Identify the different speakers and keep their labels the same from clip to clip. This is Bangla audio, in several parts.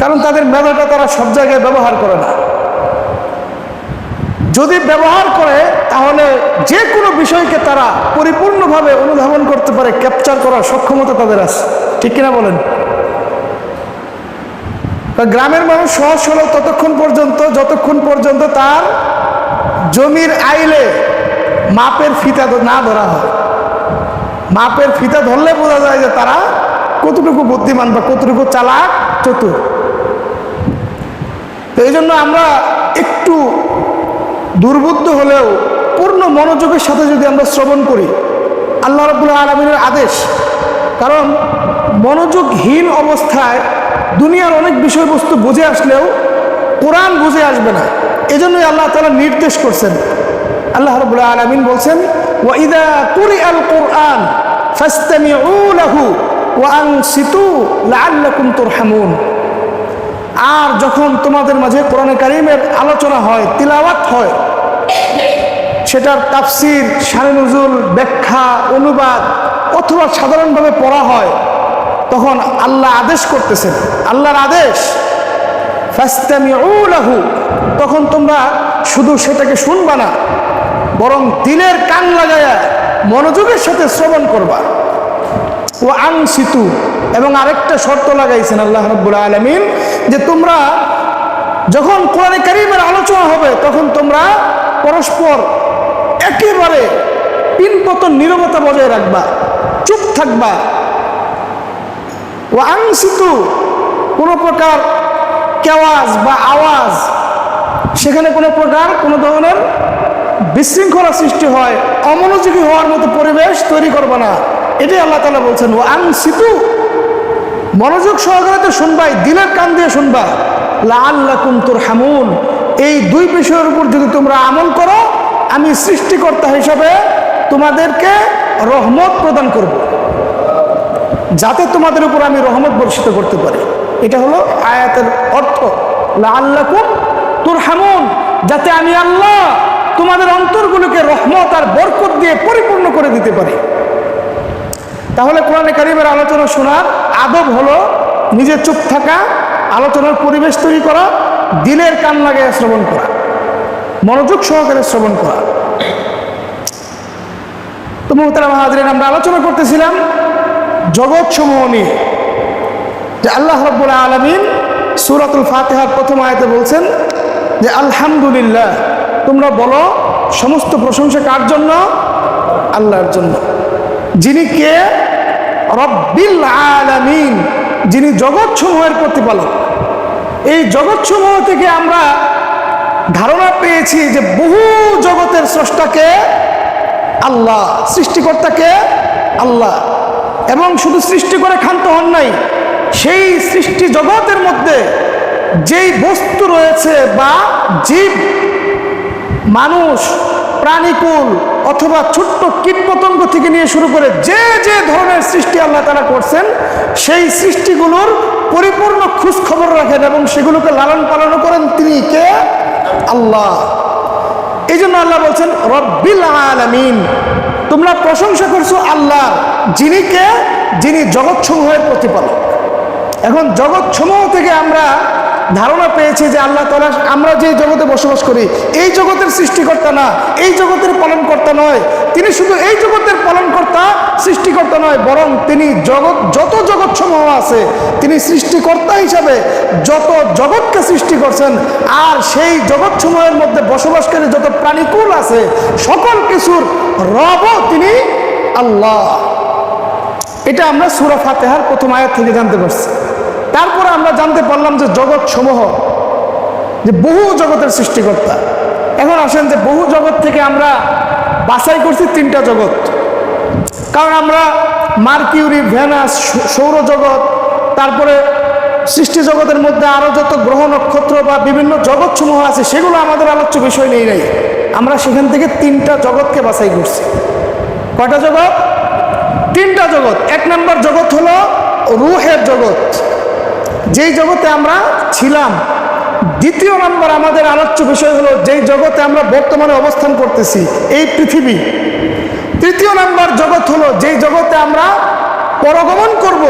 Speaker 1: কারণ তাদের মেধাটা তারা সব জায়গায় ব্যবহার করে না। যদি ব্যবহার করে, তাহলে যে কোনো বিষয়কে তারা পরিপূর্ণভাবে অনুধাবন করতে পারে ক্যাপচার করার সক্ষমতা তাদের আছে। ঠিক কিনা বলেন? গ্রামের মানুষ সহজ সরল ততক্ষণ পর্যন্ত, যতক্ষণ পর্যন্ত তার জমির আইলে মাপের ফিতা না ধরা হয়। মাপের ফিতা ধরলে বোঝা যায় যে তারা কতটুকু বুদ্ধিমান বা কতটুকু চালাক, চতুর। এই জন্য আমরা একটু দুর্বুদ্ধ হলেও পূর্ণ মনোযোগের সাথে যদি আমরা শ্রবণ করি, আল্লাহ রবুল্লাহ আলমিনের আদেশ। কারণ মনোযোগহীন অবস্থায় দুনিয়ার অনেক বিষয়বস্তু বুঝে আসলেও কোরআন বুঝে আসবে না। এজন্যই আল্লাহ তালা নির্দেশ করছেন। আল্লাহ রবুল্লাহ আলমিন বলছেন, ওয়াইদা কুরি আল কোরআন ফাস্তামিউ লাহু ওয়ানসিতু লাআল্লাকুম তুরহামুন। আর যখন তোমাদের মাঝে কোরআনে কারিমের আলোচনা হয়, তিলাওয়াত হয়, সেটার তাফসির শানে নজুল ব্যাখ্যা, অনুবাদ অথবা সাধারণভাবে পড়া হয়, তখন আল্লাহ আদেশ করতেছেন। আল্লাহর আদেশ, ফাস্তামিউ লাহু, তখন তোমরা শুধু সেটাকে শুনবা না, বরং দিলের কান লাগায়া মনোযোগের সাথে শ্রবণ করবা। ও আংসিতু এবং আরেকটা শর্ত লাগাইছেন আল্লাহ রব্বুল আলমিন, যে তোমরা যখন কোরআনে কারিমের আলোচনা হবে, তখন তোমরা পরস্পর একেবারে পিনপতন, নিরবতা বজায় রাখবা, চুপ থাকবা। ও আংসিতু, কোনো প্রকার কেওয়াজ বা আওয়াজ, সেখানে কোনো প্রকার কোনো ধরনের বিশৃঙ্খলা সৃষ্টি হয়, অমনোযোগী হওয়ার মতো পরিবেশ তৈরি করবে না। এটাই আল্লাহ তালা বলছেন ও আং সিতু মনোযোগ সহকারে তো শুনবাই, দিলের কান দিয়ে শুনবা। আল্লাহ তোর হামুন এই দুই বিষয়ের উপর যদি তোমরা আমল করো, আমি সৃষ্টিকর্তা হিসাবে তোমাদেরকে রহমত প্রদান করব। যাতে তোমাদের উপর আমি রহমত বর্ষিত করতে পারি। এটা হলো আয়াতের অর্থ। আল্লাকুম তোর হামুন যাতে আমি আল্লাহ তোমাদের অন্তরগুলোকে রহমত আর বরকত দিয়ে পরিপূর্ণ করে দিতে পারি। তাহলে কোরআনে কারিমের আলোচনা শোনার আদব হলো নিজে চুপ থাকা, আলোচনার পরিবেশ তৈরি করা, দিলের কান লাগায় শ্রবণ করা, মনোযোগ সহকারে শ্রবণ করা। তো মোহতারা মাহাদিন আমরা আলোচনা করতেছিলাম জগৎ সমূহ নিয়ে। যে আল্লাহ রব্বুল আলমিন সুরাতুল ফাতেহার প্রথম আয়তে বলছেন যে, আলহামদুলিল্লাহ, তোমরা বলো সমস্ত প্রশংসা কার জন্য? আল্লাহর জন্য। যিনি কে রব্বিল আলামিন, যিনি জগৎ জগৎসমূহের প্রতিপালক। এই জগৎ জগৎসমূহ থেকে আমরা ধারণা পেয়েছি যে বহু জগতের স্রষ্টাকে আল্লাহ, সৃষ্টিকর্তাকে আল্লাহ, এবং শুধু সৃষ্টি করে ক্ষান্ত হন নাই, সেই সৃষ্টি জগতের মধ্যে যেই বস্তু রয়েছে বা জীব, মানুষ, প্রাণীকুল অথবা ছোট্ট কীটপতঙ্গ থেকে নিয়ে শুরু করে যে যে ধরনের সৃষ্টি আল্লাহ তারা করছেন, সেই সৃষ্টিগুলোর পরিপূর্ণ খোঁজ খবর রাখেন এবং সেগুলোকে লালন পালন করেন তিনি কে? আল্লাহ। এই জন্য আল্লাহ বলছেন, রব্বিল আলামিন। তোমরা প্রশংসা করছ আল্লাহ, যিনি কে? যিনি জগৎসমূহের প্রতিপালক। এখন জগৎসমূহ থেকে আমরা ধারণা পেয়েছি যে আল্লাহ তালা আমরা যে জগতে বসবাস করি, এই জগতের সৃষ্টিকর্তা না, এই জগতের পালনকর্তা নয়। তিনি শুধু এই জগতের পালনকর্তা, সৃষ্টিকর্তা নয়, বরং তিনি জগৎ, যত জগৎ সমূহ আছে, তিনি সৃষ্টিকর্তা হিসাবে যত জগৎকে সৃষ্টি করছেন, আর সেই জগৎসমূহের মধ্যে বসবাসকারী যত প্রাণীকুল আছে, সকল কিছুর রবও তিনি আল্লাহ। এটা আমরা সুরা ফাতেহার প্রথম আয়াত থেকে জানতে পারছি। তারপরে আমরা জানতে পারলাম যে জগৎ সমূহ যে বহু জগতের সৃষ্টিকর্তা। এখন আসেন যে বহু জগৎ থেকে আমরা বাছাই করছি তিনটা জগৎ। কারণ আমরা মার্কিউরি, ভেনাস সৌরজগৎ, তারপরে সৃষ্টি জগতের মধ্যে আরও যত গ্রহ নক্ষত্র বা বিভিন্ন জগৎ সমূহ আছে, সেগুলো আমাদের আলোচ্য বিষয় নেই নাই আমরা সেখান থেকে তিনটা জগৎকে বাছাই করছি। কয়টা জগৎ? তিনটা জগৎ। এক নম্বর জগৎ হলো রুহের জগৎ। যেই জগতে আমরা ছিলাম, দ্বিতীয় নম্বর আমাদের আলোচ্য বিষয় হলো যেই জগতে আমরা বর্তমানে অবস্থান করতেছি, এই পৃথিবী। তৃতীয় নম্বর জগৎ হলো যেই জগতে আমরা পরগমন করব,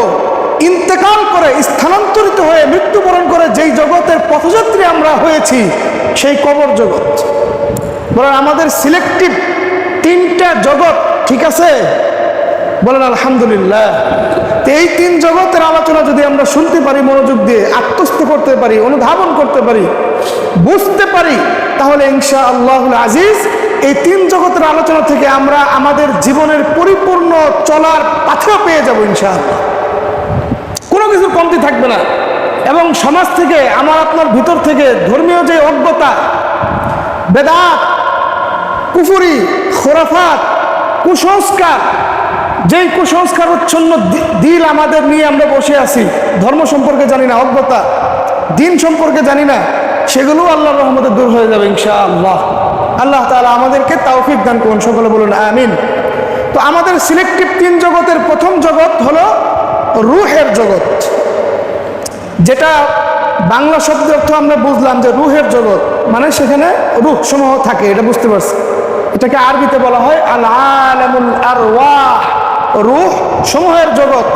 Speaker 1: ইন্তেকাল করে, স্থানান্তরিত হয়ে, মৃত্যুবরণ করে যেই জগতের পথযাত্রী আমরা হয়েছি, সেই কবর জগৎ। বলেন, আমাদের সিলেক্টিভ তিনটা জগৎ ঠিক আছে? বলেন, আলহামদুলিল্লাহ। এই তিন জগতের আলোচনা যদি আমরা শুনতে পারি, মনোযোগ দিয়ে আত্মস্থ করতে পারি, অনুধাবন করতে পারি, বুঝতে পারি, তাহলে ইনশা আল্লাহুল আজিজ এই তিন জগতের আলোচনা থেকে আমরা আমাদের জীবনের পরিপূর্ণ চলার পাথেও পেয়ে যাব ইনশাআল্লাহ। কোনো কিছু কমতি থাকবে না। এবং সমাজ থেকে, আমার আপনার ভিতর থেকে ধর্মীয় যে অজ্ঞতা, বেদাত, কুফুরি, খোরাফাত, কুসংস্কার যেই কুসংস্কার উচ্ছন্ন দি- দিল আমাদের নিয়ে আমরা বসে আছি, ধর্ম সম্পর্কে জানি না, অজ্ঞতা, দিন সম্পর্কে জানি না সেগুলো আল্লাহর রহমতে দূর হয়ে যাবে ইনশা আল্লাহ আল্লাহ তাআলা আমাদেরকে তৌফিক দান করুন, সকলে বলুন আমিন। তো আমাদের সিলেক্টিভ তিন জগতের প্রথম জগৎ হলো রুহের জগৎ। যেটা বাংলা শব্দের অর্থ আমরা বুঝলাম যে রুহের জগৎ মানে সেখানে রুহ সমূহ থাকে, এটা বুঝতে পারছি। এটাকে আরবিতে বলা হয় আল আলামুল আরওয়াহ। রুহ সমূহের জগৎ,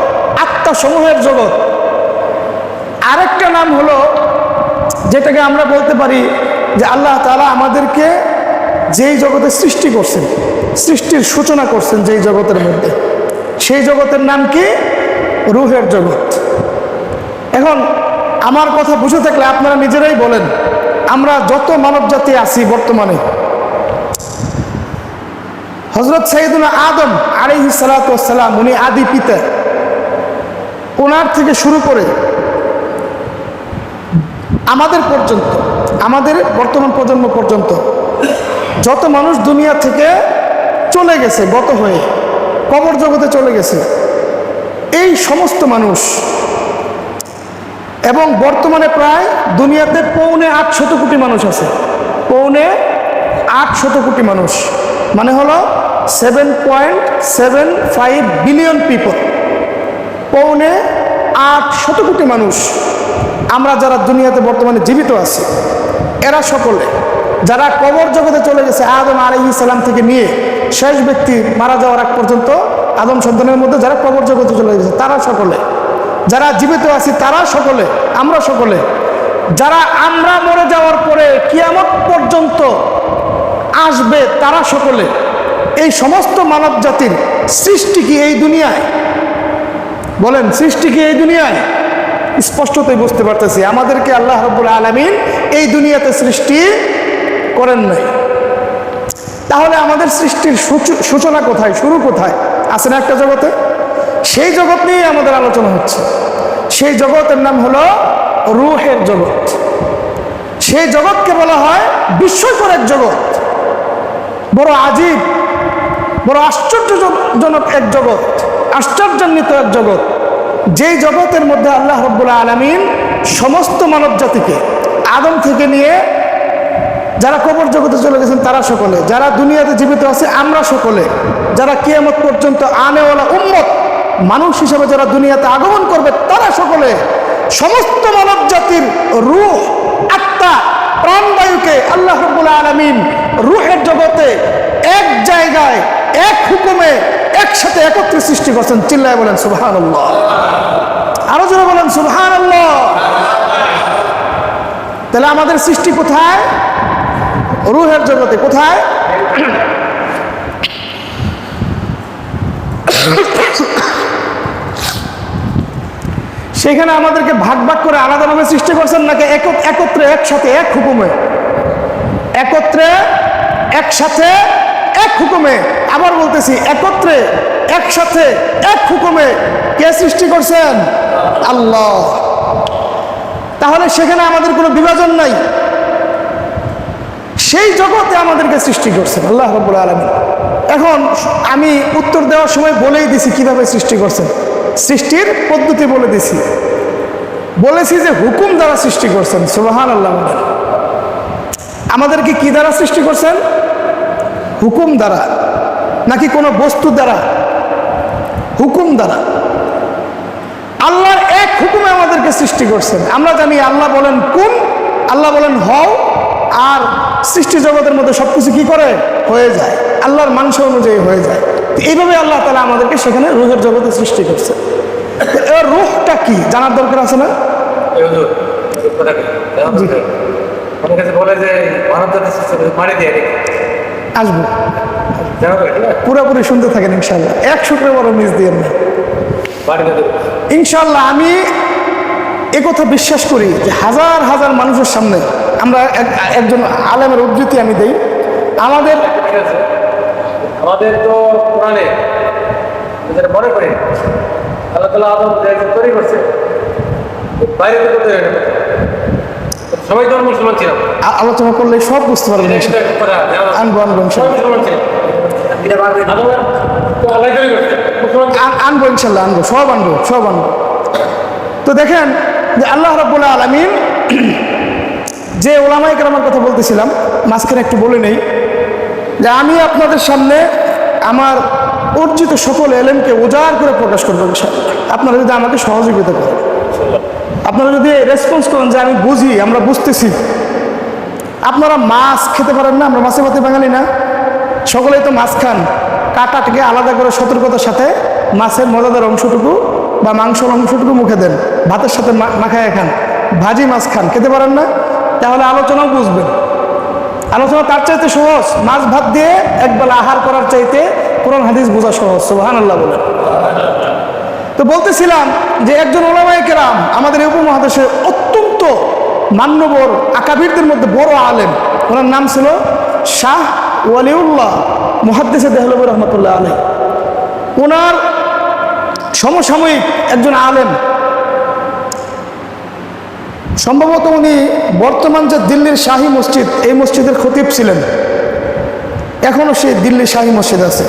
Speaker 1: আত্মা সমূহের জগৎ। আরেকটা নাম হলো, যেটাকে আমরা বলতে পারি যে আল্লাহ তাআলা আমাদেরকে যেই জগতে সৃষ্টি করছেন, সৃষ্টির সূচনা করছেন যেই জগতের মধ্যে। সেই জগতের নাম কি? রুহের জগৎ। এখন আমার কথা বুঝে থাকলে আপনারা নিজেরাই বলেন, আমরা যত মানব জাতি আছি বর্তমানে হজরত সাইদুল্লাহ আদম আলিহি সালাতাম উনি আদি পিতা। ওনার থেকে শুরু করে আমাদের পর্যন্ত, আমাদের বর্তমান প্রজন্ম পর্যন্ত, যত মানুষ দুনিয়া থেকে চলে গেছে গত হয়ে, কবর জগতে চলে গেছে, এই সমস্ত মানুষ, এবং বর্তমানে প্রায় দুনিয়াতে পৌনে আট শত কোটি মানুষ আছে। পৌনে আট শত কোটি মানুষ। মানে হলো seven point seven five billion people পৌনে আট শত কোটি মানুষ। আমরা যারা দুনিয়াতে বর্তমানে জীবিত আছি, এরা সকলে, যারা কবর জগতে চলে গেছে আদম আলী ইসলাম থেকে নিয়ে, শেষ ব্যক্তি মারা যাওয়ার আগ পর্যন্ত আদম সন্তানের মধ্যে যারা কবর জগতে চলে গেছে, তারা সকলে। যারা জীবিত আছি, তারা সকলে, আমরা সকলে। যারা আমরা মরে যাওয়ার পরে কিয়ামত পর্যন্ত আসবে, তারা সকলে। এই সমস্ত মানব জাতির সৃষ্টি কি এই দুনিয়ায়? বলেন, সৃষ্টি কি এই দুনিয়ায়? স্পষ্টতই বুঝতে পারতেছি, আমাদেরকে আল্লাহ রব্বুল আলমিন এই দুনিয়াতে সৃষ্টি করেন নাই। তাহলে আমাদের সৃষ্টির সূচনা কোথায়, শুরু কোথায়? আছে না একটা জগতে? সেই জগৎ নিয়ে আমাদের আলোচনা হচ্ছে। সেই জগতের নাম হলো রুহের জগৎ। সেই জগৎকে বলা হয় বিস্ময়কর এক জগৎ। বড় আজীব বড় আশ্চর্যজনক এক জগৎ, আশ্চর্যান্বিত এক জগৎ, যেই জগতের মধ্যে আল্লাহ রব্বুল আলমিন সমস্ত মানব জাতিকে, আদম থেকে নিয়ে যারা কবর জগতে চলে গেছেন তারা সকলে, যারা দুনিয়াতে জীবিত আছে আমরা সকলে, যারা কিয়ামত পর্যন্ত আনেওয়ালা উম্মত, মানুষ হিসেবে যারা দুনিয়াতে আগমন করবে তারা সকলে, সমস্ত মানব জাতির রুহ, আত্মা, প্রাণবায়ুকে আল্লাহ রব্বুল আলমিন রুহের জগতে এক জায়গায় এক হুকুমে একসাথে একত্রে সৃষ্টি করছেন, চিল্লায় বলেন সুবহান আরও জোরে বলেন সুবহান তাহলে আমাদের সৃষ্টি কোথায়? রুহের জগতে কোথায়? সেখানে আমাদেরকে ভাগ ভাগ করে আলাদাভাবে সৃষ্টি করছেন নাকি একত্রে একসাথে এক হুকুমে? একত্রে একসাথে এক হুকুমে, আবার বলতেছি একত্রে, একসাথে এক হুকুমে কে সৃষ্টি করছেন? আল্লাহ। তাহলে সেখানে আমাদের কোনো বিভাজন নাই। সেই জগতে আমাদেরকে সৃষ্টি করছেন, আল্লাহ রব্বুল আলমী এখন আমি উত্তর দেওয়ার সময় বলেই দিছি কীভাবে সৃষ্টি করছেন। সৃষ্টির পদ্ধতি বলে দিছি। বলেছি যে হুকুম দ্বারা সৃষ্টি করছেন সুবাহান আল্লাহ। আমাদেরকে কি দ্বারা সৃষ্টি করছেন? হুকুম দ্বারা নাকি কোনো বস্তু দ্বারা? হুকুম দ্বারা। আল্লাহর এক হুকুমে আমাদেরকে সৃষ্টি করছেন। আমরা জানি আল্লাহ বলেন কোন। আল্লাহ বলেন হও। আর সৃষ্টি জগতের মধ্যে সব কিছু কী করে? হয়ে যায়। আল্লাহর মাংস অনুযায়ী হয়ে যায়। এইভাবে আল্লাহ তালা আমাদেরকে সেখানে রুহের জগতে সৃষ্টি করছে। এর রুহটা কি? জানার দরকার আছে না?
Speaker 2: বলে যে মানব জাতি মারি দিয়ে রেখে।
Speaker 1: আসব। পুরোপুরি শুনতে থাকেন ইনশাল্লাহ এক শুক্রে বড় মিস দিয়ে না ইনশাল্লাহ আমি একথা বিশ্বাস করি যে হাজার হাজার মানুষের সামনে আমরা এক- একজন আলেমের উদ্ধৃতি আমি দেই। আমাদের
Speaker 2: আমাদের তো যেটা মনে করি, আল্লাহ তালা আদম তৈরি করছে, বাইরে তৈরি হয়নি। সবাই তো মুসলমান ছিলাম
Speaker 1: আলোচনা করলে সব বুঝতে পারবেন আনব আনব আনব ইনশাল্লাহ আনব সব আনব সব আনব। তো দেখেন যে আল্লাহ রব্বুল্লাহ আলমিন যে ওলামাই কেরামার কথা বলতেছিলাম মাঝখানে একটু বলে নেই যে আমি আপনাদের সামনে আমার অর্জিত সকল এলেমকে উজাড় করে প্রকাশ করব আপনারা যদি আমাকে সহযোগিতা করেন। আপনারা যদি রেসপন্স করেন যে আমি বুঝি, আমরা বুঝতেছি। আপনারা মাছ খেতে পারেন না, আমরা মাছে ভাতে বাঙালি না। সকলেই তো মাছ খান। কাটাটাকে আলাদা করে সতর্কতার সাথে মাছের মজাদার অংশটুকু বা মাংসর অংশটুকু মুখে দেন। ভাতের সাথে মাখায় খান। ভাজি মাছ খান। খেতে পারেন না? তাহলে আলোচনাও বুঝবেন। আলোচনা তার চাইতে সহজ। মাছ ভাত দিয়ে একবেলা আহার করার চাইতে কোরআন হাদিস বোঝা সহজ। সুবাহান আল্লাহ বলেন। তো বলতেছিলাম যে একজন ওলামাই কেরাম আমাদের এই উপমহাদেশে অত্যন্ত মান্যবর আকাবিরদের মধ্যে বড় আলেম। ওনার নাম ছিল শাহ ওয়ালিউল্লাহ মুহাদ্দিসে দেহলবুর রহমতুল্লাহ আলহ ওনার সমসাময়িক একজন আলেম। সম্ভবত উনি বর্তমান যে দিল্লির শাহী মসজিদ, এই মসজিদের খতিব ছিলেন। এখনও সেই দিল্লির শাহী মসজিদ আছে।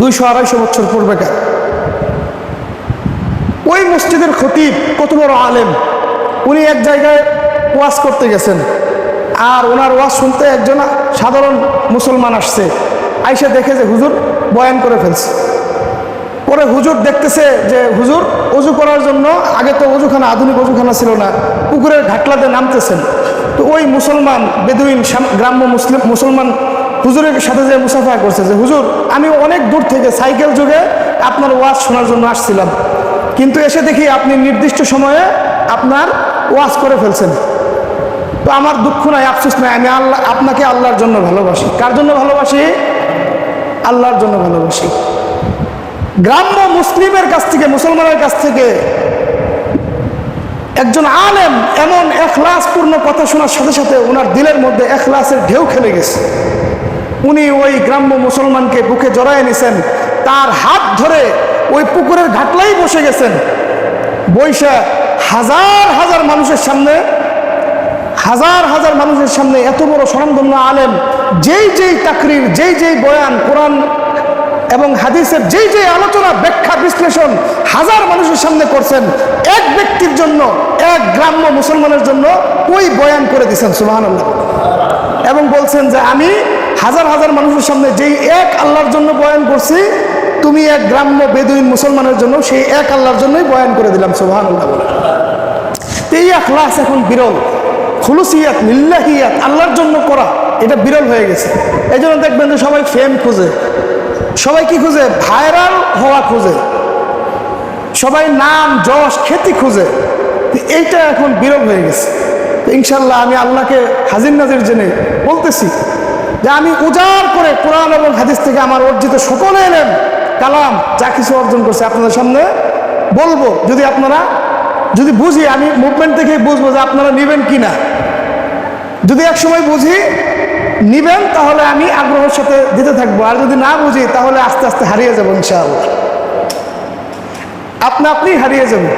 Speaker 1: দুইশো আড়াইশো বছর পূর্বেকার। ওই মসজিদের খতিব কত বড় আলেম। উনি এক জায়গায় ওয়াজ করতে গেছেন। আর ওনার ওয়াজ শুনতে একজন সাধারণ মুসলমান আসছে। আইসে দেখে যে হুজুর বয়ান করে ফেলছে। পরে হুজুর দেখতেছে যে হুজুর অজু করার জন্য আগে তো অজুখানা, আধুনিক অজুখানা ছিল না, পুকুরের ঘাটলাতে নামতেছেন। তো ওই মুসলমান, বেদুইন গ্রাম্য মুসলিম, মুসলমান হুজুরের সাথে যে মুসাফা করছে যে, হুজুর, আমি অনেক দূর থেকে সাইকেল যুগে আপনার ওয়াজ শোনার জন্য আসছিলাম। কিন্তু এসে দেখি আপনি নির্দিষ্ট সময়ে আপনার ওয়াজ করে ফেলছেন। তো আমার দুঃখ নাই, আফসোস নাই, আমি আল্লাহ, আপনাকে আল্লাহর জন্য ভালোবাসি। কার জন্য ভালোবাসি? আল্লাহর জন্য ভালোবাসি। গ্রাম্য মুসলিমের কাছ থেকে, মুসলমানের কাছ থেকে একজন আলেম এমন এখলাসপূর্ণ কথা শোনার সাথে সাথে ওনার দিলের মধ্যে এখলাসের ঢেউ খেলে গেছে। উনি ওই গ্রাম্য মুসলমানকে বুকে জড়ায় নিছেন, তার হাত ধরে ওই পুকুরের ঘাটলাই বসে গেছেন। বৈশা হাজার হাজার মানুষের সামনে, হাজার হাজার মানুষের সামনে এত বড় স্বনামধন্য আলেম, যেই যেই তাকরির, যেই যেই বয়ান, কোরআন এবং হাদিসের যেই যেই আলোচনা, ব্যাখ্যা, বিশ্লেষণ হাজার মানুষের সামনে করছেন, এক ব্যক্তির জন্য, এক গ্রাম্য মুসলমানের জন্য ওই বয়ান করে দিয়েছেন সুবাহান এবং বলছেন যে আমি হাজার হাজার মানুষের সামনে যেই এক আল্লাহর জন্য বয়ান করছি তুমি এক গ্রাম্য বেদুইন মুসলমানের জন্য সেই এক আল্লাহর জন্যই বয়ান করে দিলাম সুবাহান আল্লাহ তো এই আখলাস এখন বিরল। খুলুসিয়াত, লিল্লাহিয়াত, আল্লাহর জন্য করা, এটা বিরল হয়ে গেছে। এই জন্য দেখবেন যে সবাই ফেম খুঁজে। সবাই কি খুঁজে? ভাইরাল হওয়া খুঁজে। সবাই নাম, যশ, খ্যাতি খুঁজে। এইটা এখন বিরল হয়ে গেছে। ইনশাল্লাহ আমি আল্লাহকে হাজির নাজির জেনে বলতেছি যে আমি উজাড় করে কোরআন এবং হাদিস থেকে আমার অর্জিত সকলে এলেন কালাম, যা কিছু অর্জন করছে আপনাদের সামনে, বলব, যদি আপনারা, যদি বুঝি, আমি মুভমেন্ট থেকেই বুঝব যে আপনারা নেবেন কি না যদি এক সময় বুঝি, নিবেন, তাহলে আমি আগ্রহের সাথে দিতে থাকব। আর যদি না বুঝি, তাহলে আস্তে আস্তে হারিয়ে যাব, ইনশাআল্লাহ। আপনি আপনি হারিয়ে যাবেন।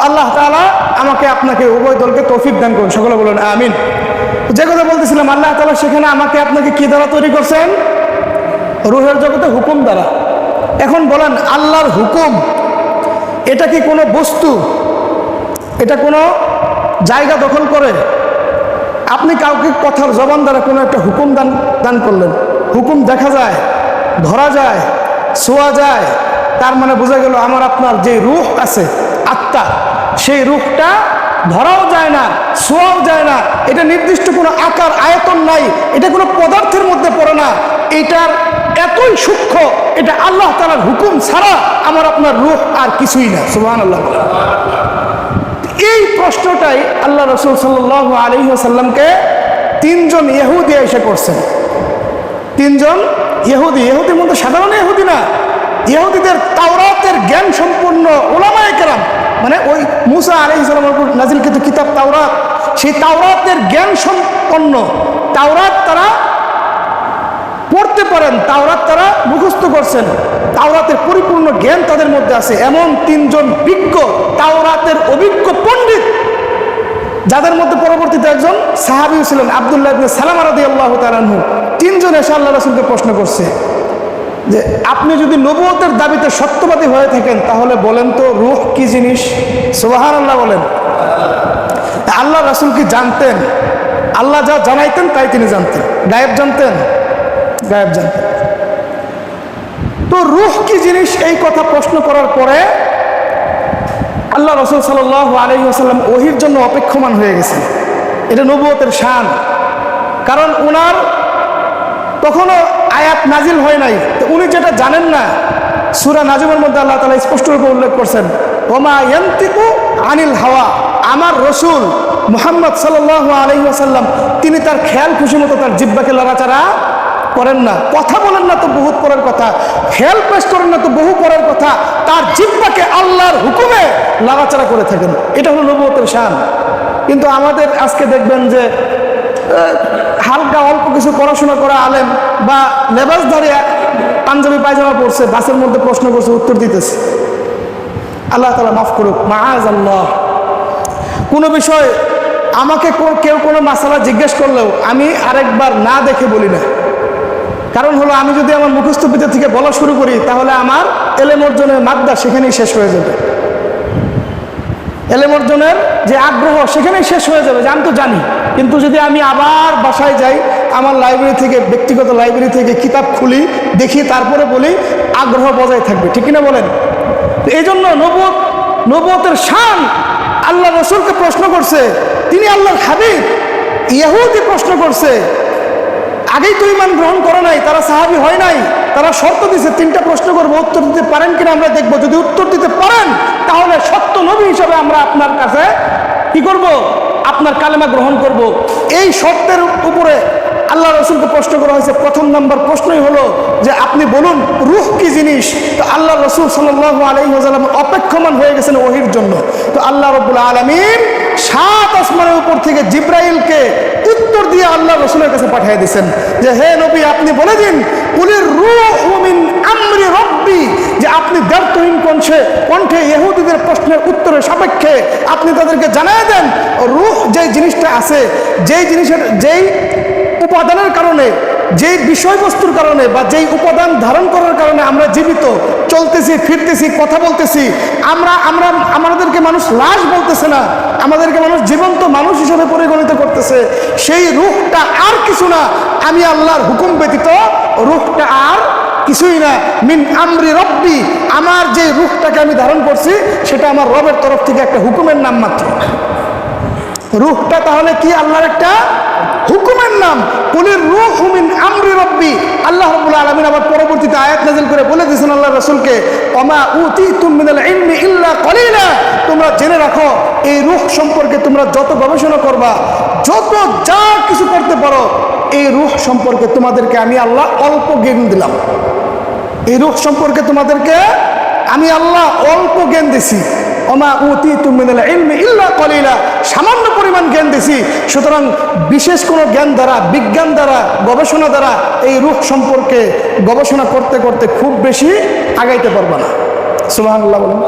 Speaker 1: আল্লাহ তাআলা আমাকে আপনাকে উভয় দলকে তৌফিক দান করুন। সকলে বলুন, আমিন। যে কথা বলতেছিলাম, আল্লাহ তাআলা সেখানে আমাকে আপনাকে কি দ্বারা তৈরি করছেন? রুহের জগতে হুকুম দ্বারা। এখন বলেন, আল্লাহর হুকুম, এটা কি কোনো বস্তু? এটা কোনো জায়গা দখল করে? আপনি কাউকে কথার জবান দ্বারা কোনো একটা হুকুম দান দান করলেন। হুকুম দেখা যায়, ধরা যায়, ছোঁয়া যায়, তার মানে বোঝা গেল আমার আপনার যে রুহ আছে, আত্মা, সেই রূপটা ধরাও যায় না, ছোঁয়াও যায় না। এটা নির্দিষ্ট কোনো আকার, আয়তন নাই, এটা কোনো পদার্থের মধ্যে পড়ে না। এটার এতই সূক্ষ্ম, এটা আল্লাহ তালার হুকুম ছাড়া আমার আপনার রূহ আর কিছুই না। সুবহান আল্লাহ এই প্রশ্নটাই আল্লাহ রসুল সাল্লাহ আলী সাল্লামকে তিনজন ইহুদি এসে করছেন। তিনজন ইহুদি, ইহুদির মধ্যে সাধারণ ইহুদি না, ইহুদিদের তাওরাতের জ্ঞান সম্পূর্ণ ওলামায় কেরাম। মানে ওই মুসা আলী ইসলামের উপর কিন্তু কিতাব তাওরাত, সেই তাওরাতের জ্ঞান সম্পন্ন, তাওরাত তারা পড়তে পারেন, তাওরাত তারা মুখস্থ করছেন। তাওরাতের পরিপূর্ণ জ্ঞান তাদের মধ্যে আছে। এমন তিনজন বিজ্ঞ তাওরাতের অভিজ্ঞ পণ্ডিত, যাদের মধ্যে পরবর্তীতে একজন সাহাবিও ছিলেন, আবদুল্লাহ ইবনে সালাম রাদি আল্লাহ তালানহু তিনজন এসে আল্লাহ রাসুলকে প্রশ্ন করছে যে, আপনি যদি নবুয়তের দাবিতে সত্যবাদী হয়ে থাকেন, তাহলে বলেন তো রুহ কি জিনিস? সুবাহান আল্লাহ বলেন আল্লাহ রাসুল কি জানতেন? আল্লাহ যা জানাইতেন, তাই তিনি জানতেন। গায়েব জানতেন? গায়েব জানতেন তো রুহ কি জিনিস? এই কথা প্রশ্ন করার পরে আল্লাহ রসুল সাল আলহি আসাল্লাম ওহির জন্য অপেক্ষমান হয়ে গেছেন। এটা নবুয়তের শান। কারণ উনার তখনও আয়াত নাজিল হয় নাই। তো উনি যেটা জানেন না, সুরা নাজিমের মধ্যে আল্লাহ তালা স্পষ্ট রূপে উল্লেখ করছেন, ওমা আনিল হাওয়া। আমার রসুল মুহাম্মদ সাল্লাহ আলহি আসাল্লাম তিনি তার খেয়াল খুশি মতো তার জিব্বাকে লড়াচাড়া করেন না, কথা বলেন না তো বহুত পরের কথা খেয়াল পেশ করেন না তো বহু পরের কথা, তার জিব্বাকে আল্লাহর হুকুমে লাগাচাড়া করে থাকেন। এটা হলো নবুয়তের শান। কিন্তু আমাদের আজকে দেখবেন যে হালকা অল্প কিছু পড়াশোনা করা আলেম বা লেবাস ধরে পাঞ্জাবি পায়জামা পড়ছে বাসের মধ্যে প্রশ্ন করছে, উত্তর দিতেছে। আল্লাহ তালা মাফ করুক মাআজ আল্লাহ কোনো বিষয় আমাকে কেউ কোনো মাসালা জিজ্ঞেস করলেও আমি আরেকবার না দেখে বলি না। কারণ হলো আমি যদি আমার মুখস্থ পিতা থেকে বলা শুরু করি, তাহলে আমার এলেম অর্জনের মাদ্দা সেখানেই শেষ হয়ে যাবে। এলেম অর্জনের যে আগ্রহ সেখানেই শেষ হয়ে যাবে, যে আমি তো জানি। কিন্তু যদি আমি আবার বাসায় যাই, আমার লাইব্রেরি থেকে, ব্যক্তিগত লাইব্রেরি থেকে কিতাব খুলি, দেখি, তারপরে বলি, আগ্রহ বজায় থাকবে। ঠিক কিনা বলেন? এই জন্য নবত নবতের শান আল্লাহ রসুলকে প্রশ্ন করছে, তিনি আল্লাহর হাবিব, ইয়াহুদি প্রশ্ন করছে আগেই তো ইমান গ্রহণ করে নাই, তারা সাহাবি হয় নাই, তারা শর্ত দিছে, তিনটা প্রশ্ন করব, উত্তর দিতে পারেন কিনা আমরা দেখব। যদি উত্তর দিতে পারেন, তাহলে সত্য নবী হিসাবে আমরা আপনার কাছে কি করব? আপনার কালেমা গ্রহণ করব। এই শর্তের উপরে আল্লাহ রসুলকে প্রশ্ন করা হয়েছে। প্রথম নাম্বার প্রশ্নই হলো যে আপনি বলুন, রুহ কি জিনিস? তো আল্লাহ রসুল সাল্লাহ আলহিহাল্লাম অপেক্ষমান হয়ে গেছেন ওহির জন্য। তো আল্লাহ রবুল আলমিন সাত আসমানের উপর থেকে জিব্রাইলকে উত্তর দিয়ে আল্লাহ রসুলের কাছে পাঠিয়ে দিয়েছেন যে, হে নবী, আপনি বলে দিন, কুলির রুমিন আমরি রব্বি, যে আপনি ব্যর্থহীন কণ্ঠে কণ্ঠে ইহুদিদের প্রশ্নের উত্তরের সাপেক্ষে আপনি তাদেরকে জানায় দেন রুহ যেই জিনিসটা আছে, যেই জিনিসের, যেই উপাদানের কারণে, যেই বিষয়বস্তুর কারণে বা যেই উপাদান ধারণ করার কারণে আমরা জীবিত চলতেছি, ফিরতেছি, কথা বলতেছি। আমরা আমরা, আমাদেরকে মানুষ লাশ বলতেছে না, আমাদেরকে মানুষ জীবন্ত মানুষ হিসেবে পরিগণিত করতেছে। সেই রূহটা আর কিছু না, আমি আল্লাহর হুকুম ব্যতীত রূহটা আর কিছুই না। মিন আমরি রব্বি, আমার যে রূহটাকে আমি ধারণ করছি, সেটা আমার রবের তরফ থেকে একটা হুকুমের নাম মাত্র। রূহটা তাহলে কি আল্লাহর একটা হুকুমের নাম? কুলির রূহ মিন আমরি রব্বি। আল্লাহ রাব্বুল আলামিন আবার পরবর্তীতে আয়াত নাযিল করে বলে দিয়েছেন আল্লাহ রাসূলকে, ওমা উতিতুম মিনাল ইলমি ইল্লা কলিলা। তোমরা জেনে রাখো, এই রূহ সম্পর্কে তোমরা যত গবেষণা করবা, যত যা কিছু করতে পারো, এই রূহ সম্পর্কে তোমাদেরকে আমি আল্লাহ অল্প জ্ঞান দিলাম। এই রূহ সম্পর্কে তোমাদেরকে আমি আল্লাহ অল্প জ্ঞান দিছি। অমা উতি তুমিনাল ইলমি ইল্লা কলিলা। সামান্য পরিমাণ জ্ঞান দিছি। সুতরাং বিশেষ কোনো জ্ঞান দ্বারা, বিজ্ঞান দ্বারা, গবেষণা দ্বারা এই রূহ সম্পর্কে গবেষণা করতে করতে খুব বেশি আগাইতে পারবা না। বলুন।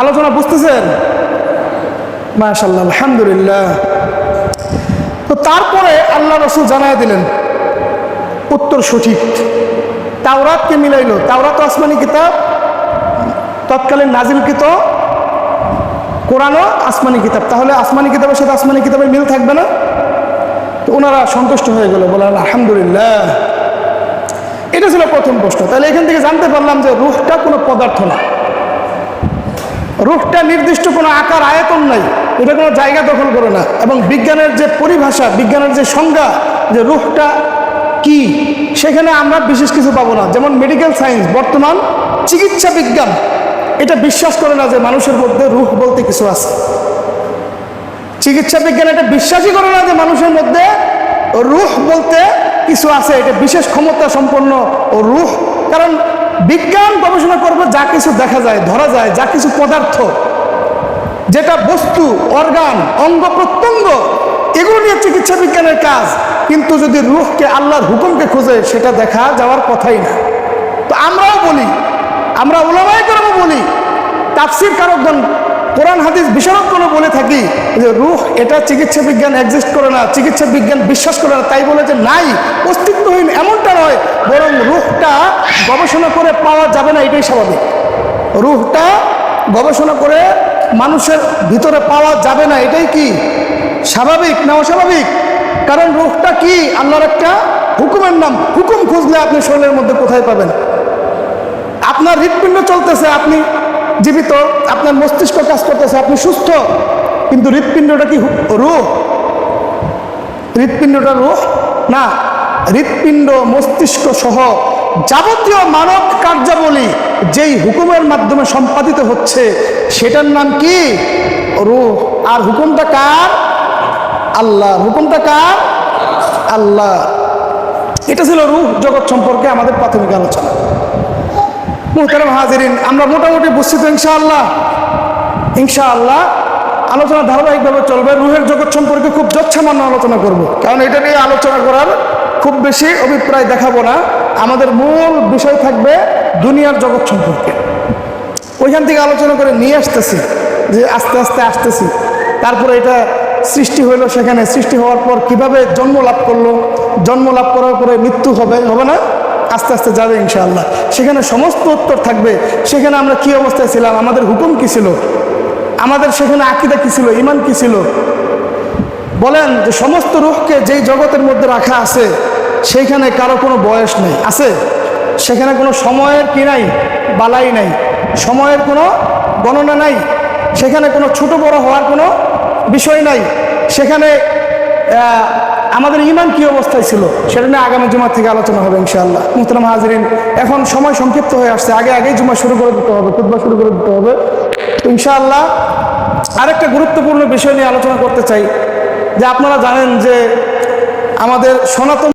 Speaker 1: আলোচনা বুঝতেছেন? মাশাল্লাহ আলহামদুলিল্লাহ। তো তারপরে আল্লাহ রসুল জানায় দিলেন, উত্তর সঠিক। তাওরাতকে মিলাইলো। তাওরাত আসমানি কিতাব তৎকালীন নাজিলকৃত কোরআনও আসমানি কিতাব। তাহলে আসমানি কিতাবের সাথে আসমানি কিতাবের মিল থাকবে না? তো ওনারা সন্তুষ্ট হয়ে গেল, বলেন, আলহামদুলিল্লাহ। এটা ছিল প্রথম প্রশ্ন। তাহলে এখান থেকে জানতে পারলাম যে রুহটা কোনো পদার্থ না। রুহটা নির্দিষ্ট কোনো আকার, আয়তন নাই। এটা কোনো জায়গা দখল করে না। এবং বিজ্ঞানের যে পরিভাষা, বিজ্ঞানের যে সংজ্ঞা যে রুখটা কি, সেখানে আমরা বিশেষ কিছু পাবো না। যেমন মেডিকেল সায়েন্স বর্তমান চিকিৎসা বিজ্ঞান। এটা বিশ্বাস করে না যে মানুষের মধ্যে রুহ বলতে কিছু আছে। চিকিৎসা বিজ্ঞান এটা বিশ্বাসই করে না যে মানুষের মধ্যে রুহ বলতে কিছু আছে। এটা বিশেষ ক্ষমতা সম্পন্ন ও রুহ। কারণ বিজ্ঞান গবেষণা করবে যা কিছু দেখা যায়, ধরা যায়, যা কিছু পদার্থ, যেটা বস্তু, অর্গান, অঙ্গ প্রত্যঙ্গ, এগুলো নিয়ে চিকিৎসা বিজ্ঞানের কাজ। কিন্তু যদি রুহকে আল্লাহর হুকুমকে খোঁজে, সেটা দেখা যাওয়ার কথাই না। তো আমরাও বলি আমরা ওলামাই করব বলি, তাফসির কারকগণ, কোরআন, হাদিস বিশারদগণ বলে থাকি যে রুহ এটা চিকিৎসা বিজ্ঞান এক্সিস্ট করে না, চিকিৎসা বিজ্ঞান বিশ্বাস করে না, তাই বলে যে নাই, অস্তিত্বহীন এমনটা নয়, বরং রুহটা গবেষণা করে পাওয়া যাবে না, এটাই স্বাভাবিক। রুহটা গবেষণা করে মানুষের ভিতরে পাওয়া যাবে না, এটাই কি স্বাভাবিক না অস্বাভাবিক? কারণ রুহটা কি? আল্লাহর একটা হুকুমের নাম, হুকুম খুঁজলে আপনি শরীরের মধ্যে কোথায় পাবেন? আপনার হৃৎপিণ্ড চলতেছে, আপনি জীবিত, আপনার মস্তিষ্ক কাজ করতেছে, আপনি সুস্থ। কিন্তু হৃৎপিণ্ডটা কি রুহ হৃৎপিণ্ডটা রুহ না, হৃৎপিণ্ড, মস্তিষ্ক সহ যাবতীয় মানব কার্যাবলী যেই হুকুমের মাধ্যমে সম্পাদিত হচ্ছে, সেটার নাম কি? রুহ আর হুকুমটা কার? আল্লাহ। হুকুমটা কার? আল্লাহ। এটা ছিল রুহ জগৎ সম্পর্কে আমাদের প্রাথমিক আলোচনা। মুহতারাম হাজিরিন, আমরা মোটামুটি বুঝছি তো ইনশাআল্লাহ। ইনশাআল্লাহ আলোচনা ধারাবাহিকভাবে চলবে, রুহের জগৎ সম্পর্কে খুব যচ্ছামান্য আলোচনা করব। কারণ এটা নিয়ে আলোচনা করার খুব বেশি অভিপ্রায় দেখাবো না। আমাদের মূল বিষয় থাকবে দুনিয়ার জগৎ সম্পর্কে। ওইখান থেকে আলোচনা করে নিয়ে আসতেছি, যে আস্তে আস্তে আসতেছি। তারপরে এটা সৃষ্টি হইল সেখানে। সৃষ্টি হওয়ার পর কীভাবে জন্ম লাভ করল? জন্ম লাভ করার পরে মৃত্যু হবে হবে না? আস্তে আস্তে যাবে ইনশাআল্লাহ। সেখানে সমস্ত উত্তর থাকবে। সেখানে আমরা কি অবস্থায় ছিলাম? আমাদের হুকুম কি ছিল? আমাদের সেখানে আকিদা কি ছিল? ইমান কি ছিল? বলেন যে সমস্ত রুখকে যেই জগতের মধ্যে রাখা আছে, সেইখানে কারও কোনো বয়স নেই। আছে? সেখানে কোনো সময়ের কি নাই? বালাই নাই। সময়ের কোনো গণনা নাই। সেখানে কোনো ছোট বড় হওয়ার কোনো বিষয় নাই। সেখানে আমাদের ইমান কি অবস্থায় ছিল সেটা নিয়ে আগামী জুমার থেকে আলোচনা হবে ইনশাআল্লাহ। মুহতারাম হাজরিন, এখন সময় সংক্ষিপ্ত হয়ে আসছে। আগে আগেই জুমা শুরু করে দিতে হবে ফুটবল শুরু করে দিতে হবে। ইনশাআল্লাহ আরেকটা গুরুত্বপূর্ণ বিষয় নিয়ে আলোচনা করতে চাই। যে আপনারা জানেন যে আমাদের সনাতন